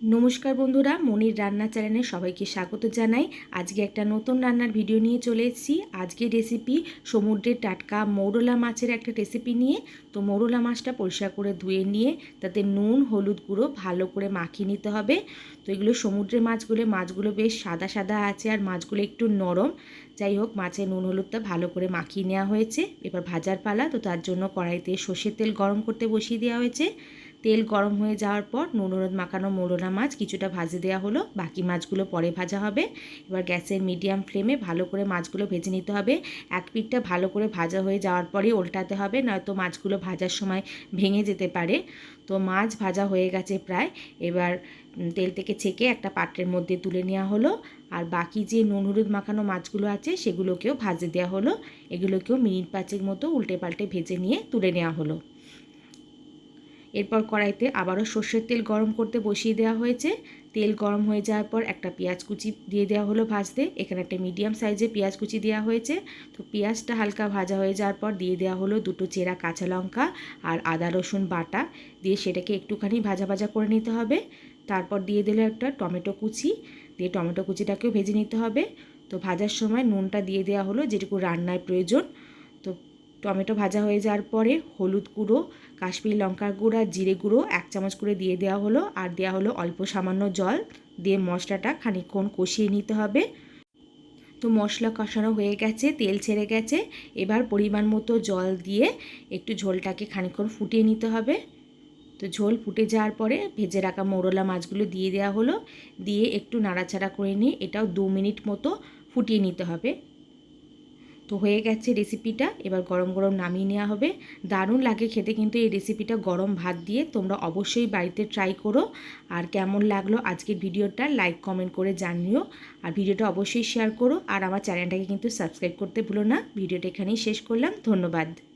নমস্কার বন্ধুরা, মনির রান্না চ্যানেলে সবাইকে স্বাগত জানাই। আজকে একটা নতুন রান্নার ভিডিও নিয়ে চলে এসেছি। আজকে রেসিপি সমুদ্রের টাটকা মৌরলা মাছের একটা রেসিপি নিয়ে। তো মৌরলা মাছটা পরিষ্কার করে ধুয়ে নিয়ে, তাতে নুন, হলুদ গুঁড়ো ভালো করে মাখিয়ে নিতে হবে। তো এগুলো সমুদ্রের মাছগুলো মাছগুলো বেশ সাদা সাদা আছে আর মাছগুলো একটু নরম। যাই হোক মাছের নুন, হলুদটা ভালো করে মাখিয়ে নেওয়া হয়েছে। এবার ভাজার পালা, তো তার জন্য কড়াইতে সর্ষের তেল গরম করতে বসিয়ে দেওয়া হয়েছে। তেল গরম হয়ে যাওয়ার পর নুন হলুদ মাখানো মোরলা মাছ কিছুটা ভাজে দেওয়া হলো, বাকি মাছগুলো পরে ভাজা হবে। এবার গ্যাসের মিডিয়াম ফ্লেমে ভালো করে মাছগুলো ভেজে নিতে হবে। এক পিঠটা ভালো করে ভাজা হয়ে যাওয়ার পরেই উল্টাতে হবে, নয়তো মাছগুলো ভাজার সময় ভেঙে যেতে পারে। তো মাছ ভাজা হয়ে গেছে প্রায়। এবার তেল থেকে ছেঁকে একটা পাত্রের মধ্যে তুলে নেওয়া হলো। আর বাকি যে নুন হলুদ মাখানো মাছগুলো আছে, সেগুলোকেও ভাজে দেওয়া হলো। এগুলোকেও মিনিট পাঁচেক মতো উল্টে পাল্টে ভেজে নিয়ে তুলে নেওয়া হলো। এরপর কড়াইতে আবারও সর্ষের তেল গরম করতে বসিয়ে দেওয়া হয়েছে। তেল গরম হয়ে যাওয়ার পর একটা পেঁয়াজ কুচি দিয়ে দেওয়া হলো ভাজতে। এখানে একটা মিডিয়াম সাইজে পেঁয়াজ কুচি দেওয়া হয়েছে। তো পেঁয়াজটা হালকা ভাজা হয়ে যাওয়ার পর দিয়ে দেওয়া হলো দুটো চেরা কাঁচা লঙ্কা আর আদা, রসুন বাটা। দিয়ে সেটাকে একটুখানি ভাজা ভাজা করে নিতে হবে। তারপর দিয়ে দিলে একটা টমেটো কুচি। দিয়ে টমেটো কুচিটাকেও ভেজে নিতে হবে। তো ভাজার সময় নুনটা দিয়ে দেওয়া হলো যেটুকু রান্নার প্রয়োজন। তো টমেটো ভাজা হয়ে যাওয়ার পরে হলুদ গুঁড়ো, কাশ্মীরি লঙ্কার গুঁড়ো আর জিরে গুঁড়ো এক চামচ করে দিয়ে দেওয়া হলো আর দেওয়া হলো অল্প সামান্য জল। দিয়ে মশলাটা খানিকক্ষণ কষিয়ে নিতে হবে। তো মশলা কষানো হয়ে গেছে, তেল ছেড়ে গেছে। এবার পরিমাণ মতো জল দিয়ে একটু ঝোলটাকে খানিকক্ষণ ফুটিয়ে নিতে হবে। তো ঝোল ফুটে যাওয়ার পরে ভেজে রাখা মোরলা মাছগুলো দিয়ে দেওয়া হলো। দিয়ে একটু নাড়াচাড়া করে নিয়ে এটাও দু মিনিট মতো ফুটিয়ে নিতে হবে। তো হয়ে গেছে রেসিপিটা এবার গরম গরম নামিয়ে নেওয়া হবে। দারুণ লাগে খেতে কিন্তু এই রেসিপিটা গরম ভাত দিয়ে। তোমরা অবশ্যই বাড়িতে ট্রাই করো। আর কেমন লাগল আজকের ভিডিওটা লাইক কমেন্ট করে জানিও। আর ভিডিওটা অবশ্যই শেয়ার করো। আর আমার চ্যানেলটাকে কিন্তু সাবস্ক্রাইব করতে ভুলো না। ভিডিওটা এখানেই শেষ করলাম। ধন্যবাদ।